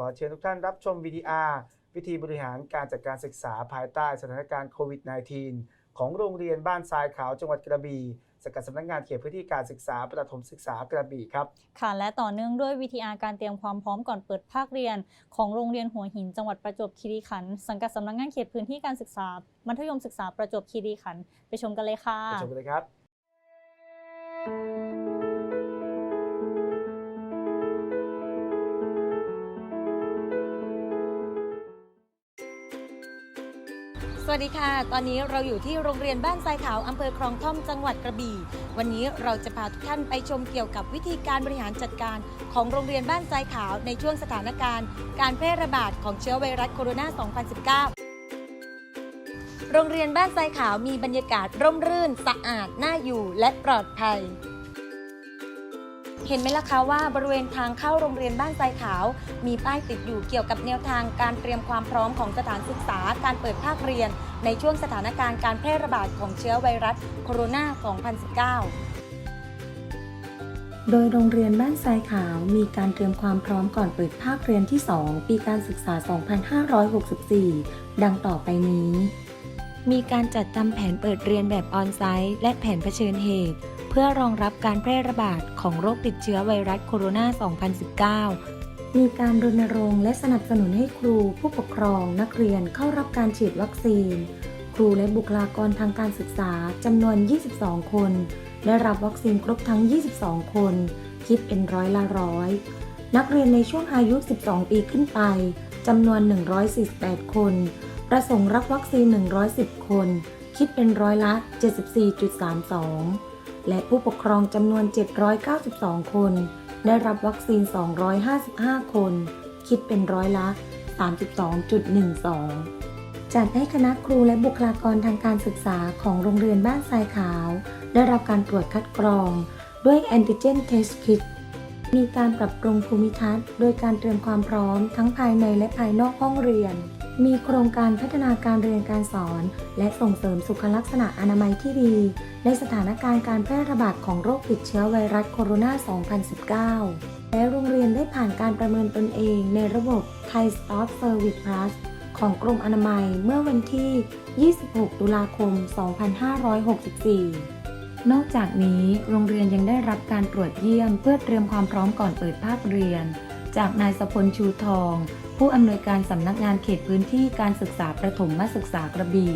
ขอเชิญทุกท่านรับชม VTR วิธีบริหารการจัดการศึกษาภายใต้สถานการณ์โควิด -19 ของโรงเรียนบ้านทรายขาวจังหวัดกระบี่สังกัดสำนักงานเขตพื้นที่การศึกษาประถมศึกษากระบี่ครับ ค่ะ และต่อเนื่องด้วย VTR การเตรียมความพร้อมก่อนเปิดภาคเรียน ของโรงเรียนหัวหินจังหวัดประจวบคีรีขันธ์สังกัดสำนักงานเขตพื้นที่การศึกษา มัธยมศึกษาประจวบคีรีขันธ์ไปชมกันเลยค่ะไปชมกันเลยครับ สวัสดีค่ะ ตอนนี้เราอยู่ที่โรงเรียนบ้านทรายขาวอำเภอคลองท่อมจังหวัดกระบี่ วันนี้เราจะพาทุกท่านไปชมเกี่ยวกับวิธีการบริหารจัดการของโรงเรียนบ้านทรายขาวในช่วงสถานการณ์ การแพร่ระบาดของเชื้อไวรัสโคโรนา 2019โรงเรียนบ้านทรายขาวมีบรรยากาศร่มรื่น สะอาด น่าอยู่และปลอดภัย เห็นไหมล่ะคะว่าบริเวณทางเข้าโรงเรียนบ้านทรายขาว มีป้ายติดอยู่เกี่ยวกับแนวทางการเตรียมความพร้อมของสถานศึกษาการเปิดภาคเรียน ในช่วงสถานการณ์การแพร่ระบาดของเชื้อไวรัสโคโรนา 2019โดยโรงเรียนบ้านทรายขาวมีการเตรียมความพร้อมก่อนเปิดภาคเรียนที่ 2 ปีการศึกษา 2564 ดังต่อไปนี้ มีการจัดทำแผนเปิดเรียนแบบออนไซต์และแผนเผชิญเหตุ พื่อรองรับการแพร่ระบาดของโรคติดเชื้อไวรัสโคโรนา 2019 มีการรณรงค์และสนับสนุนให้ครู ผู้ปกครอง นักเรียนเข้ารับการฉีดวัคซีน ครูและบุคลากรทางการศึกษาจำนวน 22 คน ได้รับวัคซีนครบทั้ง 22 คน คิดเป็นร้อยละร้อย นักเรียนในช่วงอายุ 12 ปีขึ้นไปจำนวน 148 คน ประสงค์รับวัคซีน 110 คน คิดเป็นร้อยละ 74.32 และผู้ปกครองจำนวน 792 คน ได้รับวัคซีน 255 คน คิดเป็นร้อยละ 32.12 จัดให้คณะครูและบุคลากรทางการศึกษาของโรงเรียนบ้านทรายขาว ได้รับการตรวจคัดกรองด้วยแอนติเจนเทสคิ t มีการปรับปรุงภูมิทัศน์ โดยการเตรียมความพร้อมทั้งภายในและภายนอกห้องเรียน มีโครงการพัฒนาการเรียนการสอน และส่งเสริมสุขลักษณะอนามัยที่ดี ในสถานการณ์การแพร่ระบาดของโรคติดเชื้อไวรัสโคโรนา 2019 และโรงเรียนได้ผ่านการประเมินตนเองในระบบ Thai Stop Service Plus ของกรมอนามัยเมื่อวันที่ 26 ตุลาคม 2564 นอกจากนี้ โรงเรียนยังได้รับการตรวจเยี่ยมเพื่อเตรียมความพร้อมก่อนเปิดภาคเรียน จากนายสพลชูทอง ผู้อำนวยการสำนักงานเขตพื้นที่การศึกษาประถมศึกษากระบี่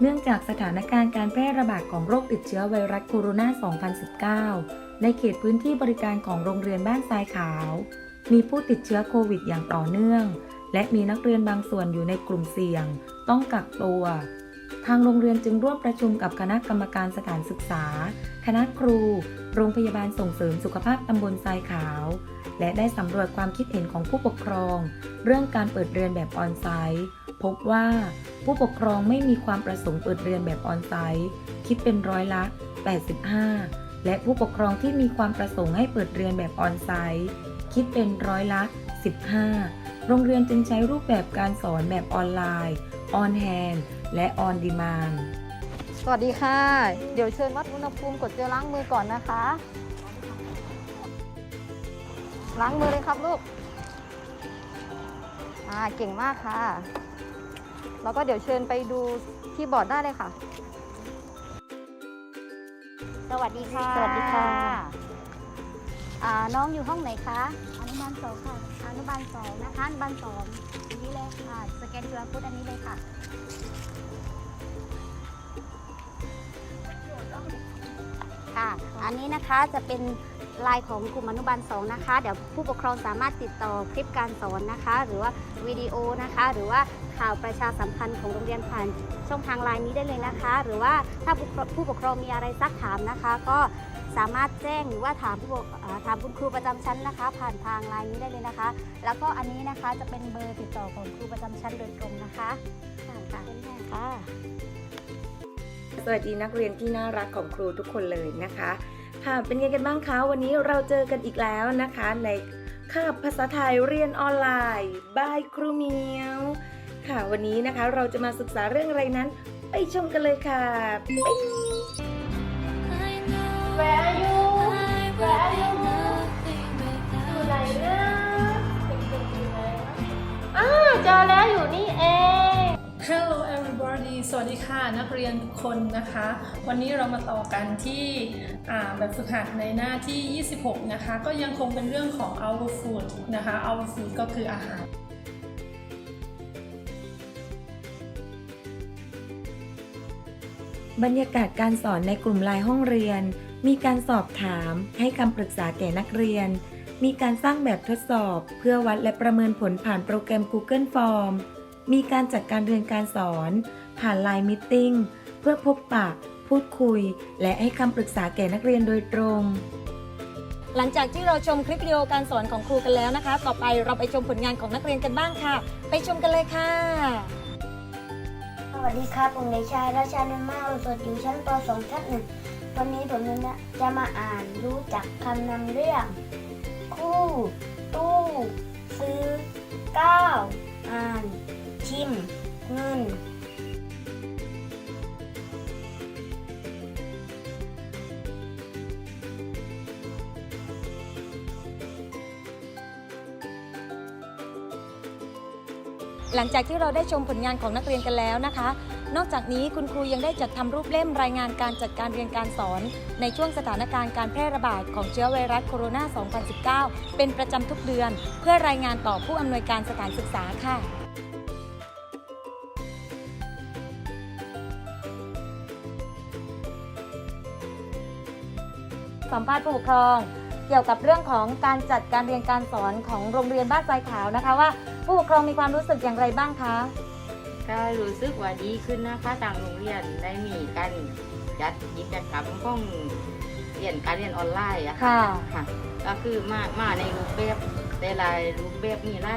เนื่องจากสถานการณ์การแพร่ระบาดของโรคติดเชื้อไวรัสโคโรนา 2019 ในเขตพื้นที่บริการของโรงเรียนบ้านทรายขาว มีผู้ติดเชื้อโควิดอย่างต่อเนื่อง และมีนักเรียนบางส่วนอยู่ในกลุ่มเสี่ยง ต้องกักตัว ทางโรงเรียนจึงร่วมประชุมกับคณะกรรมการสถานศึกษา คณะครู โรงพยาบาลส่งเสริมสุขภาพตำบลทรายขาว และได้สำรวจความคิดเห็นของผู้ปกครอง เรื่องการเปิดเรียนแบบออนไซต์ พบว่าผู้ปกครองไม่มีความประสงค์เปิดเรียนแบบออนไซต์คิดเป็นร้อยละ 85 และผู้ปกครองที่มีความประสงค์ให้เปิดเรียนแบบออนไซต์คิดเป็นร้อยละ 15 โรงเรียนจึงใช้รูปแบบการสอนแบบออนไลน์ออนแฮน และออนดีมานสวัสดีค่ะ เดี๋ยวเชิญวัดอุณหภูมิกดเจลล้างมือก่อนนะคะ ล้างมือเลยครับลูก อ่าเก่งมากค่ะ แล้วก็เดี๋ยวเชิญไปดูที่บอร์ดได้เลยค่ะ สวัสดีค่ะ สวัสดีค่ะ อ่าน้องอยู่ห้องไหนคะอ นุบาลสองค่ะ อนุบาลสองนะคะ อนุบาลสองอันนี้เลยค่ะ สแกน QR code อันนี้เลยค่ะค่ะ อันนี้นะคะจะเป็นลน์ของกลุ่มอนุบาลสองนะคะ เดี๋ยวผู้ปกครองสามารถติดต่อคลิปการสอนนะคะ หรือว่าวิดีโอนะคะ หรือว่าข่าวประชาสัมพันธ์ของโรงเรียนผ่านช่องทางไลน์นี้ได้เลยนะคะ หรือว่าถ้าผู้ปกครองมีอะไรซักถามนะคะ ก็ สามารถแจ้งหรือว่าถามผู้ปกถามคุณครูประจำชั้นนะคะ ผ่านทางไลน์นี้ได้เลยนะคะ แล้วก็อันนี้นะคะจะเป็นเบอร์ติดต่อของครูประจำชั้นโดยตรงนะคะค่ะค่ะสวัสดีนักเรียนที่น่ารักของครูทุกคนเลยนะคะ ค่ะเป็นไงกันบ้างคะวันนี้เราเจอกันอีกแล้วนะคะ ในคาบภาษาไทยเรียนออนไลน์บายครูเมียวค่ะวันนี้นะคะเราจะมาศึกษาเรื่องอะไรนั้น ไปชมกันเลยค่ะ สวัสดีค่ะ นักเรียนทุกคนนะคะ วันนี้เรามาต่อกันที่แบบฝึกหัดในหน้าที่ 26 นะคะ ก็ยังคงเป็นเรื่องของ our food นะคะ our food ก็คืออาหารบรรยากาศการสอนในกลุ่มไลน์ห้องเรียน มีการสอบถาม ให้คำปรึกษาแก่นักเรียน มีการสร้างแบบทดสอบ เพื่อวัดและประเมินผลผ่านโปรแกรม Google Form มีการจัดการเรียนการสอน ผ่าน Line Meeting เพื่อพบปะ พูดคุย และให้คำปรึกษาแก่นักเรียนโดยตรง หลังจากที่เราชมคลิปวิดีโอการสอนของครูกันแล้วนะคะ ต่อไปเราไปชมผลงานของนักเรียนกันบ้างค่ะ ไปชมกันเลยค่ะ สวัสดีครับ ผมเด็กชายราชานุมาอุสดอยู่ชั้นป .2 ทับหนึ่งวันนี้ผมจะมาอ่านรู้จักคำนำเรื่อง คู่ ตู้ ซื้อก้าวอ่าน ชิมเงินหลังจากที่เราได้ชมผลงานของนักเรียนกันแล้วนะคะ นอกจากนี้คุณครูยังได้จัดทำรูปเล่มรายงานการจัดการเรียนการสอน ในช่วงสถานการณ์การแพร่ระบาดของเชื้อไวรัสโคโรนา 2019 เป็นประจำทุกเดือน เพื่อรายงานต่อผู้อำนวยการสถานศึกษาค่ะ สัมภาษณ์ผู้ปกครอง เกี่ยวกับเรื่องของการจัดการเรียนการสอนของโรงเรียนบ้านทรายขาวนะคะว่า ผู้ปกครองมีความรู้สึกอย่างไรบ้างคะ ก็รู้สึกว่าดีขึ้นนะคะทางโรงเรียนได้มีการจัดกิจกรรมของเรียนการเรียนออนไลน์อะค่ะค่ะ ก็คือมามาในรูปแบบแต่ละรูปแบบมีไล่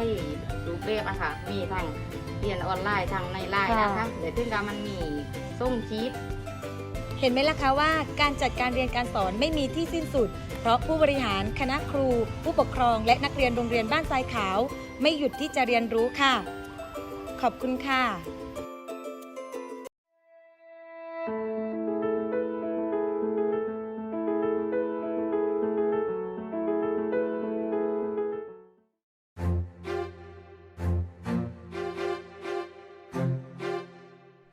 รูปแบบอะค่ะ มีทั้งเรียนออนไลน์ทางในไลน์นะคะค่ะแต่ถึงกับมันมีส่งชีต เห็นไหมล่ะคะว่าการจัดการเรียนการสอนไม่มีที่สิ้นสุด เพราะผู้บริหารคณะครู ผู้ปกครอง และนักเรียนโรงเรียนบ้านทรายขาว ไม่หยุดที่จะเรียนรู้ค่ะ ขอบคุณค่ะ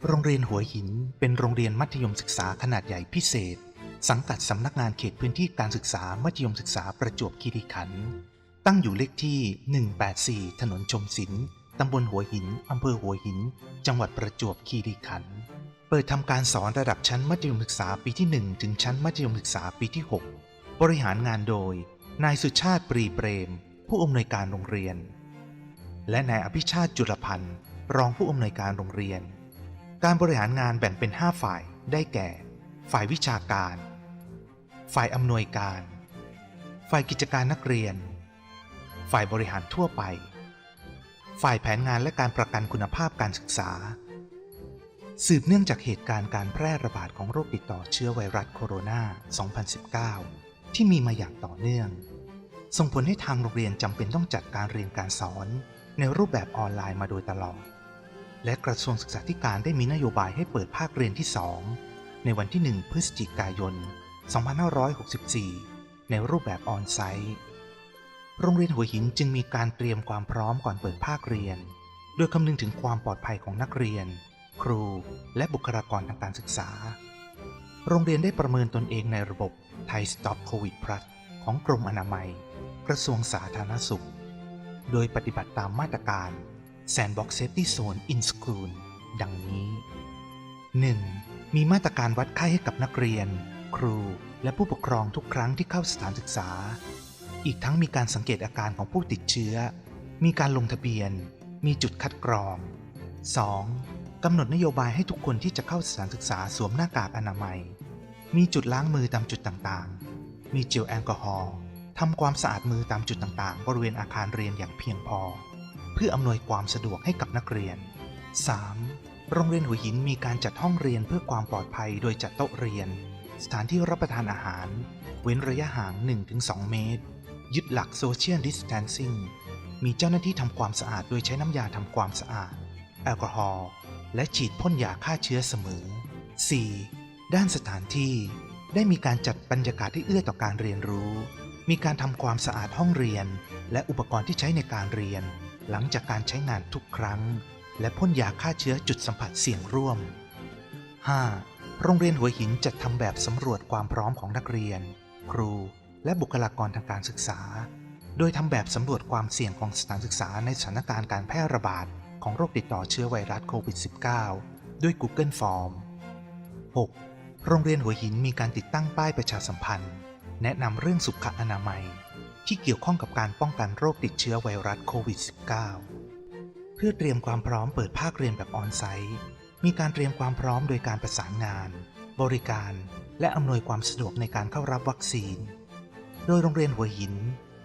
โรงเรียนหัวหิน เป็นโรงเรียนมัธยมศึกษาขนาดใหญ่พิเศษ สังกัดสำนักงานเขตพื้นที่การศึกษามัธยมศึกษาประจวบคีรีขันธ์ตั้งอยู่เลขที่ 184 ถนนชมศิลป์ตำบลหัวหิน อำเภอหัวหิน จังหวัดประจวบคีรีขันธ์เปิดทำการสอนระดับชั้นมัธยมศึกษาปีที่ 1 ถึงชั้นมัธยมศึกษาปีที่ 6 บริหารงานโดย นายสุชาติปรีเปรม ผู้อำนวยการโรงเรียน และนายอภิชาติจุลพันธ์รองผู้อำนวยการโรงเรียน การบริหารงานแบ่งเป็น 5 ฝ่ายได้แก่ ฝ่ายวิชาการ ฝ่ายอำนวยการ ฝ่ายกิจการนักเรียน ฝ่ายบริหารทั่วไป ฝ่ายแผนงานและการประกันคุณภาพการศึกษา สืบเนื่องจากเหตุการณ์การแพร่ระบาดของโรคติดต่อเชื้อไวรัสโคโรนา 2019 ที่มีมาอย่างต่อเนื่อง ส่งผลให้ทางโรงเรียนจำเป็นต้องจัดการเรียนการสอนในรูปแบบออนไลน์มาโดยตลอด และกระทรวงศึกษาธิการได้มีนโยบายให้เปิดภาคเรียนที่ 2 ในวันที่ 1 พฤศจิกายน 2564 ในรูปแบบออนไซต์ โรงเรียนหัวหินจึงมีการเตรียมความพร้อมก่อนเปิดภาคเรียน โดยคำนึงถึงความปลอดภัยของนักเรียน ครู และบุคลากรทางการศึกษา โรงเรียนได้ประเมินตนเองในระบบไทย Stop COVID Plus ของกรมอนามัย กระทรวงสาธารณสุข โดยปฏิบัติตามมาตรการ Sandbox Safety Zone in School ดังนี้ 1. มีมาตรการวัดไข้ให้กับนักเรียน ครู และผู้ปกครองทุกครั้งที่เข้าสถานศึกษา อีกทั้งมีการสังเกตอาการของผู้ติดเชื้อ มีการลงทะเบียน มีจุดคัดกรอง 2. กำหนดนโยบายให้ทุกคนที่จะเข้าสถานศึกษาสวมหน้ากากอนามัย มีจุดล้างมือตามจุดต่างๆ มีเจลแอลกอฮอล์ทำความสะอาดมือตามจุดต่างๆ บริเวณอาคารเรียนอย่างเพียงพอ เพื่ออำนวยความสะดวกให้กับนักเรียน 3. โรงเรียนหัวหินมีการจัดห้องเรียนเพื่อความปลอดภัยโดยจัดโต๊ะเรียน สถานที่รับประทานอาหาร เว้นระยะห่าง 1-2 เมตร ยึดหลัก Social Distancing มีเจ้าหน้าที่ทำความสะอาดโดยใช้น้ำยาทำความสะอาด แอลกอฮอล์และฉีดพ่นยาฆ่าเชื้อเสมอ 4. ด้านสถานที่ ได้มีการจัดบรรยากาศที่เอื้อต่อการเรียนรู้ มีการทำความสะอาดห้องเรียน และอุปกรณ์ที่ใช้ในการเรียน หลังจากการใช้งานทุกครั้ง และพ่นยาฆ่าเชื้อจุดสัมผัสเสี่ยงร่วม 5. โรงเรียนหัวหินจัดทำแบบสำรวจความพร้อมของนักเรียน ครู และบุคลากรทางการศึกษา โดยทำแบบสำรวจความเสี่ยงของสถานศึกษาในสถานการณ์การแพร่ระบาดของโรคติดต่อเชื้อไวรัสโควิด -19 ด้วย Google Form 6. โรงเรียนหัวหินมีการติดตั้งป้ายประชาสัมพันธ์ แนะนำเรื่องสุขอนามัย ที่เกี่ยวข้องกับการป้องกันโรคติดเชื้อไวรัสโควิด -19 เพื่อเตรียมความพร้อมเปิดภาคเรียนแบบออนไซต์ มีการเตรียมความพร้อมโดยการประสานงาน บริการ และอำนวยความสะดวกในการเข้ารับวัคซีน โดยโรงเรียนหัวหิน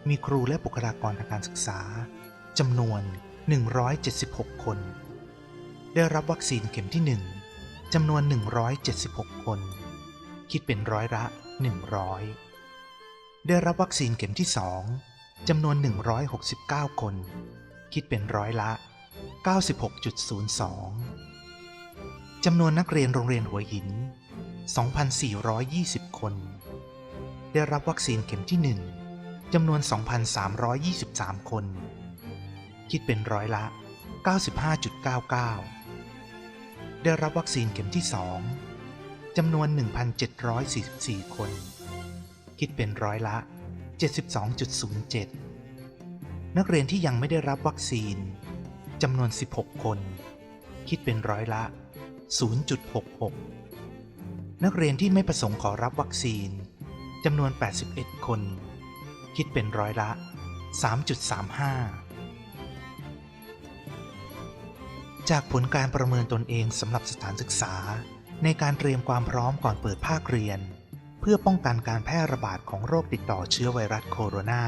มีครูและบุคลากรทางการศึกษาจำนวน 176 คน ได้รับวัคซีนเข็มที่ 1จำนวน 176 คน คิดเป็นร้อยละ 100 ได้รับวัคซีนเข็มที่ 2จำนวน 169 คน คิดเป็นร้อยละ 96.02 จำนวนนักเรียนโรงเรียนหัวหิน 2,420 คน ได้รับวัคซีนเข็มที่ 1จำนวน 2,323 คน คิดเป็นร้อยละ 95.99 ได้รับวัคซีนเข็มที่ 2จำนวน 1,744 คน คิดเป็นร้อยละ 72.07 นักเรียนที่ยังไม่ได้รับวัคซีนจำนวน 16 คน คิดเป็นร้อยละ 0.66 นักเรียนที่ไม่ประสงค์ขอรับวัคซีนจำนวน 81 คน คิดเป็นร้อยละ 3.35 จากผลการประเมินตนเองสำหรับสถานศึกษาในการเตรียมความพร้อมก่อนเปิดภาคเรียน เพื่อป้องกันการแพร่ระบาดของโรคติดต่อเชื้อไวรัสโคโรนา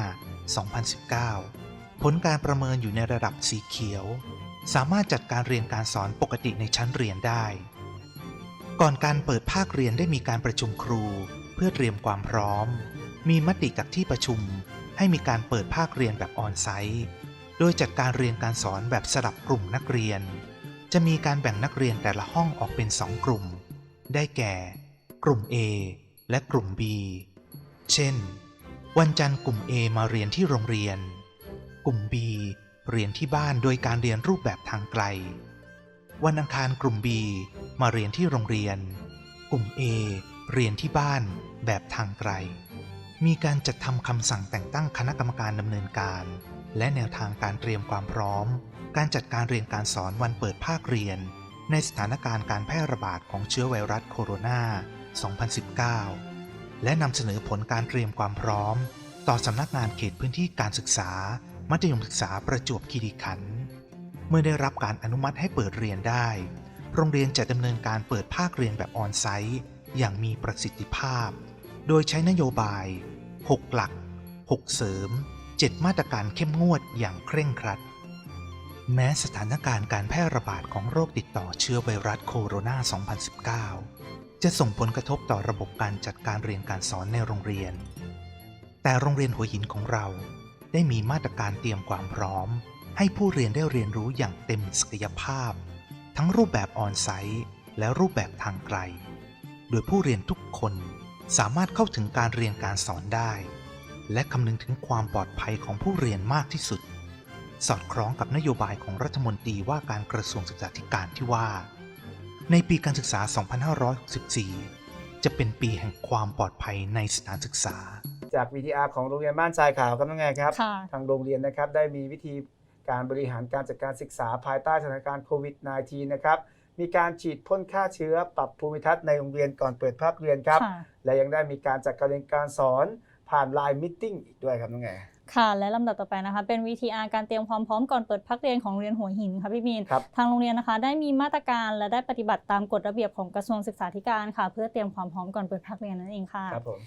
2019 ผลการประเมินอยู่ในระดับสีเขียว สามารถจัดการเรียนการสอนปกติในชั้นเรียนได้ ก่อนการเปิดภาคเรียนได้มีการประชุมครู เพื่อเตรียมความพร้อม มีมติจากที่ประชุม ให้มีการเปิดภาคเรียนแบบออนไซต์ โดยจัดการเรียนการสอนแบบสลับกลุ่มนักเรียน จะมีการแบ่งนักเรียนแต่ละห้องออกเป็น 2 กลุ่ม ได้แก่ กลุ่ม A และกลุ่ม B เช่น วันจันทร์กลุ่ม A มาเรียนที่โรงเรียน กลุ่ม B เรียนที่บ้านโดยการเรียนรูปแบบทางไกล วันอังคารกลุ่ม B มาเรียนที่โรงเรียน กลุ่ม A เรียนที่บ้านแบบทางไกล มีการจัดทำคำสั่งแต่งตั้งคณะกรรมการดำเนินการ และแนวทางการเตรียมความพร้อม การจัดการเรียนการสอนวันเปิดภาคเรียน ในสถานการณ์การแพร่ระบาดของเชื้อไวรัสโคโรนา 2019 และนำเสนอผลการเตรียมความพร้อม ต่อสำนักงานเขตพื้นที่การศึกษา มัธยมศึกษาประจวบคีรีขันธ์เมื่อได้รับการอนุมัติให้เปิดเรียนได้ โรงเรียนจะดำเนินการเปิดภาคเรียนแบบออนไซต์ อย่างมีประสิทธิภาพ โดยใช้นโยบาย 6 หลัก 6 เสริม 7 มาตรการเข้มงวดอย่างเคร่งครัด แม้สถานการณ์การแพร่ระบาดของโรคติดต่อเชื้อไวรัสโคโรนา 2019 จะส่งผลกระทบต่อระบบการจัดการเรียนการสอนในโรงเรียน แต่โรงเรียนหัวหินของเราได้มีมาตรการเตรียมความพร้อม ให้ผู้เรียนได้เรียนรู้อย่างเต็มศักยภาพ ทั้งรูปแบบออนไซต์และรูปแบบทางไกล โดยผู้เรียนทุกคนสามารถเข้าถึงการเรียนการสอนได้ และคำนึงถึงความปลอดภัยของผู้เรียนมากที่สุด สอดคล้องกับนโยบายของรัฐมนตรีว่าการกระทรวงศึกษาธิการที่ว่า ในปีการศึกษา 2564 จะเป็นปีแห่งความปลอดภัยในสถานศึกษา จาก VTR ของโรงเรียนบ้านทรายขาวครับน้องแงครับ ค่ะทางโรงเรียนนะครับได้มีวิธีการบริหารการจัดการศึกษาภายใต้สถานการณ์โควิด -19 นะครับ มีการฉีดพ่นฆ่าเชื้อปรับภูมิทัศน์ในโรงเรียนก่อนเปิดภาคเรียนครับค่ะและยังได้มีการจัดการเรียนการสอนผ่านไลน์มิ팅อีกด้วยครับน้องแง ค่ะ และลำดับต่อไปนะคะ เป็น VTR การเตรียมความพร้อมก่อนเปิดพักเรียนของโรงเรียนหัวหินค่ะพี่มีนครับทางโรงเรียนนะคะ ได้มีมาตรการและได้ปฏิบัติตามกฎระเบียบของกระทรวงศึกษาธิการค่ะ เพื่อเตรียมความพร้อมก่อนเปิดภาคเรียนนั่นเองค่ะครับผม